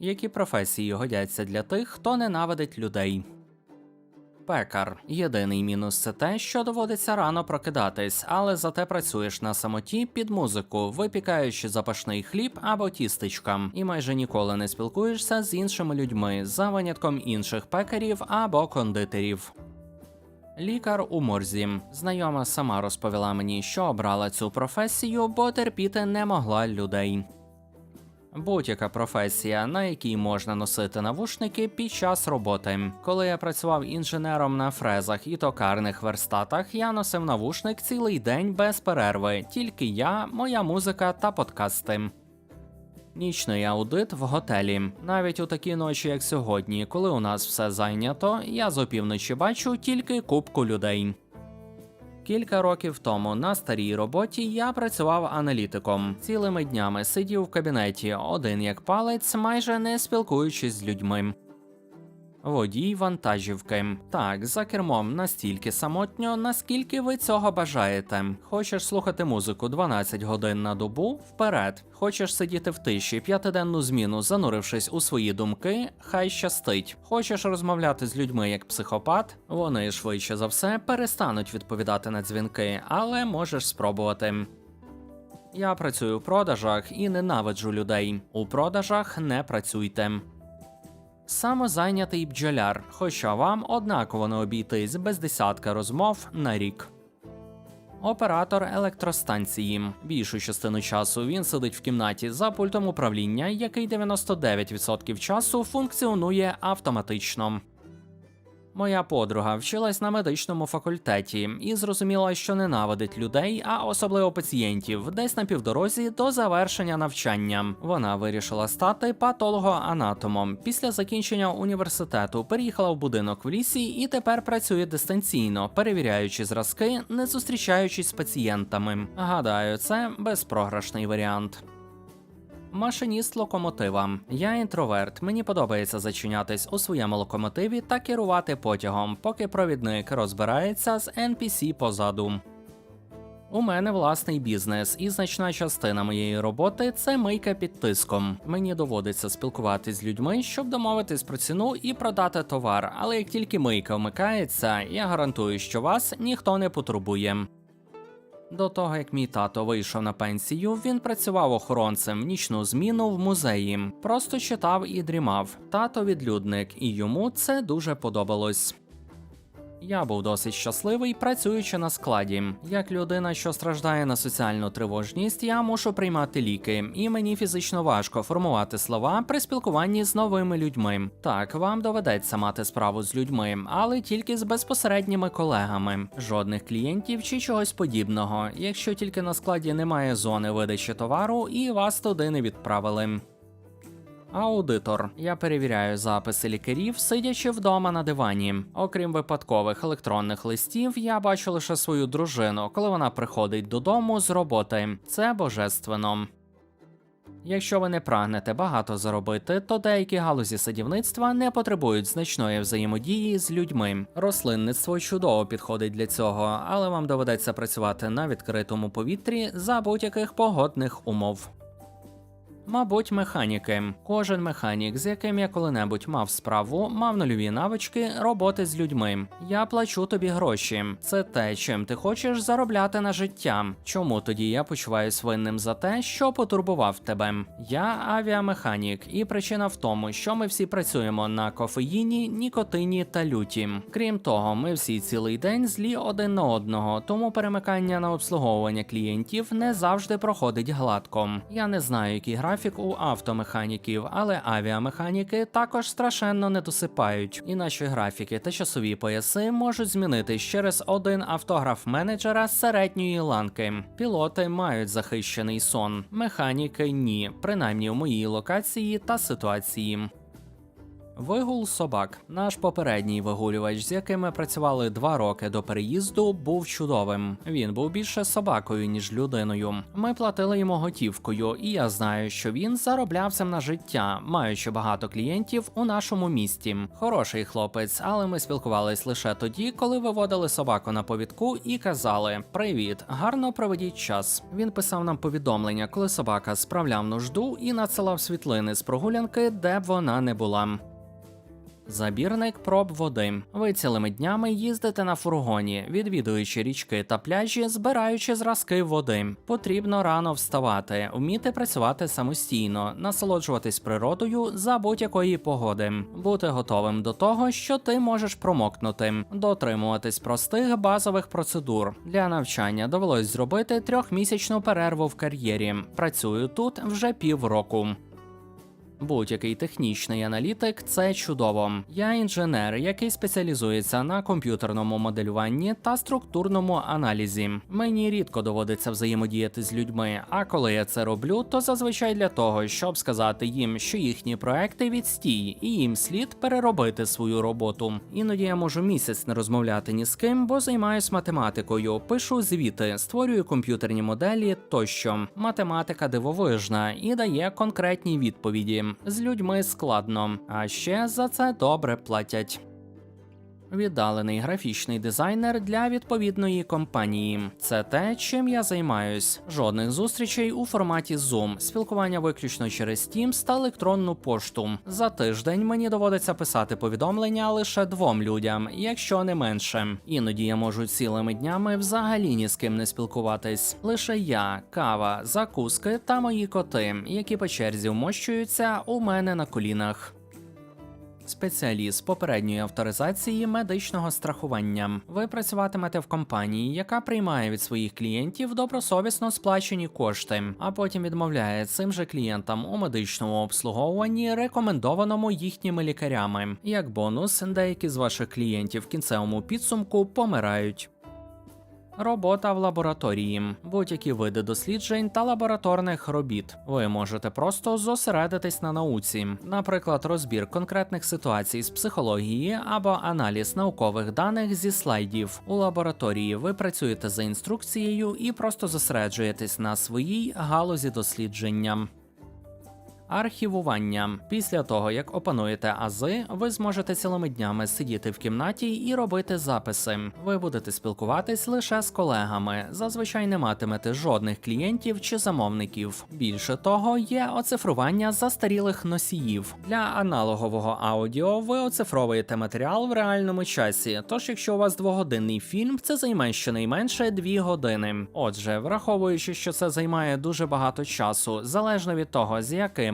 Які професії годяться для тих, хто ненавидить людей? Пекар. Єдиний мінус це те, що доводиться рано прокидатись, але зате працюєш на самоті під музику, випікаючи запашний хліб або тістечка, і майже ніколи не спілкуєшся з іншими людьми за винятком інших пекарів або кондитерів. Лікар у морзі. Знайома сама розповіла мені, що обрала цю професію, бо терпіти не могла людей. Будь-яка професія, на якій можна носити навушники під час роботи. Коли я працював інженером на фрезах і токарних верстатах, я носив навушник цілий день без перерви, тільки я, моя музика та подкасти. Нічний аудит в готелі. Навіть у такі ночі, як сьогодні, коли у нас все зайнято, я з опівночі бачу тільки кубку людей. Кілька років тому на старій роботі я працював аналітиком. Цілими днями сидів в кабінеті, один як палець, майже не спілкуючись з людьми. Водій вантажівки. Так, за кермом настільки самотньо, наскільки ви цього бажаєте. Хочеш слухати музику 12 годин на добу вперед. Хочеш сидіти в тиші п'ятиденну зміну, занурившись у свої думки, хай щастить. Хочеш розмовляти з людьми як психопат, вони швидше за все перестануть відповідати на дзвінки, але можеш спробувати. Я працюю в продажах і ненавиджу людей. У продажах не працюйте. Самозайнятий бджоляр, хоча вам однаково не обійтись без десятка розмов на рік. Оператор електростанції. Більшу частину часу він сидить в кімнаті за пультом управління, який 99% часу функціонує автоматично. Моя подруга вчилась на медичному факультеті і зрозуміла, що ненавидить людей, а особливо пацієнтів, десь на півдорозі до завершення навчання. Вона вирішила стати патологоанатомом. Після закінчення університету переїхала в будинок в лісі і тепер працює дистанційно, перевіряючи зразки, не зустрічаючись з пацієнтами. Гадаю, це безпрограшний варіант. Машиніст локомотива. Я інтроверт. Мені подобається зачинятись у своєму локомотиві та керувати потягом, поки провідник розбирається з NPC позаду. У мене власний бізнес, і значна частина моєї роботи це мийка під тиском. Мені доводиться спілкуватись з людьми, щоб домовитись про ціну і продати товар. Але як тільки мийка вмикається, я гарантую, що вас ніхто не потурбує. До того як мій тато вийшов на пенсію, він працював охоронцем в нічну зміну в музеї, просто читав і дрімав. Тато відлюдник, і йому це дуже подобалось. Я був досить щасливий, працюючи на складі. Як людина, що страждає на соціальну тривожність, я мушу приймати ліки, і мені фізично важко формувати слова при спілкуванні з новими людьми. Так, вам доведеться мати справу з людьми, але тільки з безпосередніми колегами, жодних клієнтів чи чогось подібного, якщо тільки на складі немає зони видачі товару і вас туди не відправили. Аудитор. Я перевіряю записи лікарів, сидячи вдома на дивані. Окрім випадкових електронних листів, я бачу лише свою дружину, коли вона приходить додому з роботи. Це божественно. Якщо ви не прагнете багато заробити, то деякі галузі садівництва не потребують значної взаємодії з людьми. Рослинництво чудово підходить для цього, але вам доведеться працювати на відкритому повітрі за будь-яких погодних умов. Мабуть, механіки. Кожен механік, з яким я коли-небудь мав справу, мав нульові навички роботи з людьми. Я плачу тобі гроші. Це те, чим ти хочеш заробляти на життя. Чому тоді я почуваюсь винним за те, що потурбував тебе? Я авіамеханік, і причина в тому, що ми всі працюємо на кофеїні, нікотині та люті. Крім того, ми всі цілий день злі один на одного, тому перемикання на обслуговування клієнтів не завжди проходить гладко. Я не знаю, який графік у автомеханіків, але авіамеханіки також страшенно не досипають. І наші графіки та часові пояси можуть змінитись через один автограф менеджера середньої ланки. Пілоти мають захищений сон, механіки ні, принаймні в моїй локації та ситуації. Вигул собак. Наш попередній вигулювач, з яким ми працювали два роки до переїзду, був чудовим. Він був більше собакою, ніж людиною. Ми платили йому готівкою, і я знаю, що він заробляв цим на життя, маючи багато клієнтів у нашому місті. Хороший хлопець, але ми спілкувались лише тоді, коли виводили собаку на повідку і казали: Привіт, гарно проведіть час. Він писав нам повідомлення, коли собака справляв нужду і надсилав світлини з прогулянки, де б вона не була. Забірник проб води. Ви цілими днями їздите на фургоні, відвідуючи річки та пляжі, збираючи зразки води. Потрібно рано вставати, вміти працювати самостійно, насолоджуватись природою за будь-якої погоди, бути готовим до того, що ти можеш промокнути, дотримуватись простих базових процедур. Для навчання довелось зробити трьохмісячну перерву в кар'єрі. Працюю тут вже півроку. Будь-який технічний аналітик це чудово. Я інженер, який спеціалізується на комп'ютерному моделюванні та структурному аналізі. Мені рідко доводиться взаємодіяти з людьми. А коли я це роблю, то зазвичай для того, щоб сказати їм, що їхні проекти відстій, і їм слід переробити свою роботу. Іноді я можу місяць не розмовляти ні з ким, бо займаюсь математикою, пишу звіти, створюю комп'ютерні моделі тощо. Математика дивовижна і дає конкретні відповіді. З людьми складно, а ще за це добре платять. Віддалений графічний дизайнер для відповідної компанії. Це те, чим я займаюсь. Жодних зустрічей у форматі Zoom, спілкування виключно через Teams та електронну пошту. За тиждень мені доводиться писати повідомлення лише двом людям, якщо не менше. Іноді я можу цілими днями взагалі ні з ким не спілкуватись. Лише я, кава, закуски та мої коти, які по черзі вмощуються у мене на колінах. Спеціаліст попередньої авторизації медичного страхування. Ви працюватимете в компанії, яка приймає від своїх клієнтів добросовісно сплачені кошти, а потім відмовляє цим же клієнтам у медичному обслуговуванні, рекомендованому їхніми лікарями. Як бонус, деякі з ваших клієнтів в кінцевому підсумку помирають. Робота в лабораторії, будь-які види досліджень та лабораторних робіт. Ви можете просто зосередитись на науці, наприклад, розбір конкретних ситуацій з психології або аналіз наукових даних зі слайдів. У лабораторії ви працюєте за інструкцією і просто зосереджуєтесь на своїй галузі дослідження. Архівування. Після того, як опануєте ази, ви зможете цілими днями сидіти в кімнаті і робити записи. Ви будете спілкуватись лише з колегами. Зазвичай не матимете жодних клієнтів чи замовників. Більше того, є оцифрування застарілих носіїв. Для аналогового аудіо ви оцифровуєте матеріал в реальному часі. Тож, якщо у вас двогодинний фільм, це займе щонайменше дві години. Отже, враховуючи, що це займає дуже багато часу, залежно від того, з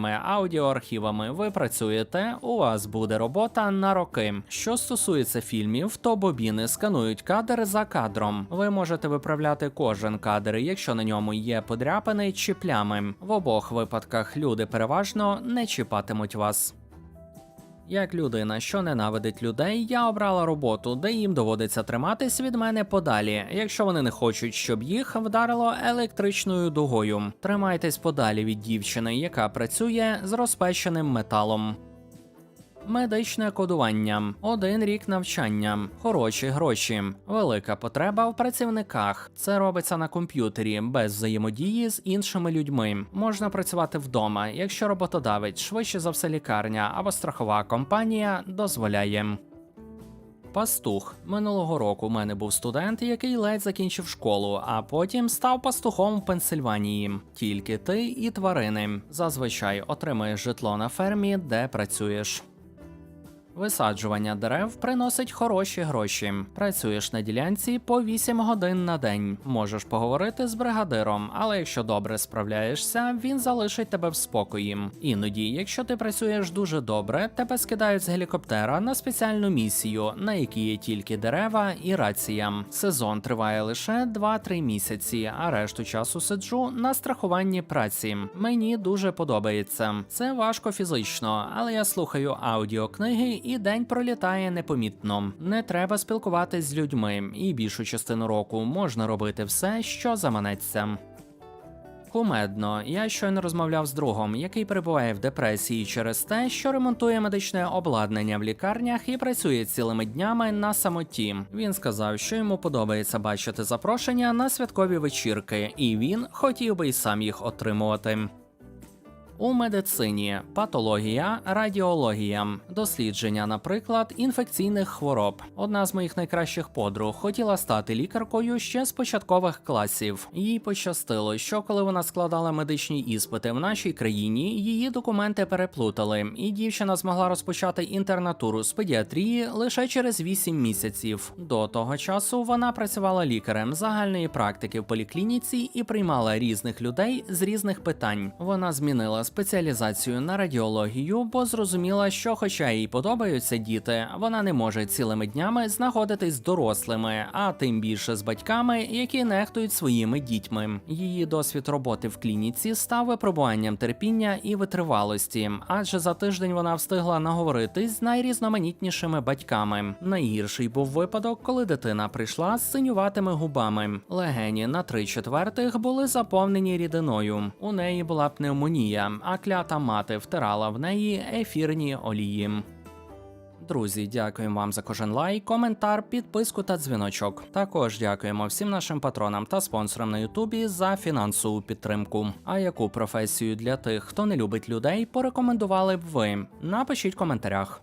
якими аудіоархівами ви працюєте, у вас буде робота на роки. Що стосується фільмів, то бобіни сканують кадр за кадром. Ви можете виправляти кожен кадр, якщо на ньому є подряпини чи плями. В обох випадках люди переважно не чіпатимуть вас. Як людина, що ненавидить людей, я обрала роботу, де їм доводиться триматись від мене подалі, якщо вони не хочуть, щоб їх вдарило електричною дугою. Тримайтесь подалі від дівчини, яка працює з розпеченим металом. Медичне кодування, один рік навчання, хороші гроші, велика потреба в працівниках. Це робиться на комп'ютері без взаємодії з іншими людьми. Можна працювати вдома, якщо роботодавець, швидше за все лікарня або страхова компанія дозволяє. Пастух минулого року у мене був студент, який ледь закінчив школу, а потім став пастухом в Пенсильванії. Тільки ти і тварини. Зазвичай отримаєш житло на фермі, де працюєш. Висаджування дерев приносить хороші гроші. Працюєш на ділянці по 8 годин на день. Можеш поговорити з бригадиром, але якщо добре справляєшся, він залишить тебе в спокої. Іноді, якщо ти працюєш дуже добре, тебе скидають з гелікоптера на спеціальну місію, на якій є тільки дерева і рація. Сезон триває лише 2-3 місяці, а решту часу сиджу на страхуванні праці. Мені дуже подобається. Це важко фізично, але я слухаю аудіокниги і день пролітає непомітно. Не треба спілкуватись з людьми, і більшу частину року можна робити все, що заманеться. Кумедно, я щойно розмовляв з другом, який перебуває в депресії через те, що ремонтує медичне обладнання в лікарнях і працює цілими днями на самоті. Він сказав, що йому подобається бачити запрошення на святкові вечірки, і він хотів би й сам їх отримувати. У медицині патологія, радіологія, дослідження, наприклад, інфекційних хвороб. Одна з моїх найкращих подруг хотіла стати лікаркою ще з початкових класів. Їй пощастило, що коли вона складала медичні іспити в нашій країні, її документи переплутали, і дівчина змогла розпочати інтернатуру з педіатрії лише через 8 місяців. До того часу вона працювала лікарем загальної практики в поліклініці і приймала різних людей з різних питань. Вона змінила спеціалізацію на радіологію, бо зрозуміла, що, хоча їй подобаються діти, вона не може цілими днями знаходитись з дорослими, а тим більше з батьками, які нехтують своїми дітьми. Її досвід роботи в клініці став випробуванням терпіння і витривалості, адже за тиждень вона встигла наговоритись з найрізноманітнішими батьками. Найгірший був випадок, коли дитина прийшла з синюватими губами. Легені на три четвертих були заповнені рідиною. У неї була пневмонія, а клята мати втирала в неї ефірні олії. Друзі, дякуємо вам за кожен лайк, коментар, підписку та дзвіночок. Також дякуємо всім нашим патронам та спонсорам на Ютубі за фінансову підтримку. А яку професію для тих, хто не любить людей, порекомендували б ви? Напишіть в коментарях.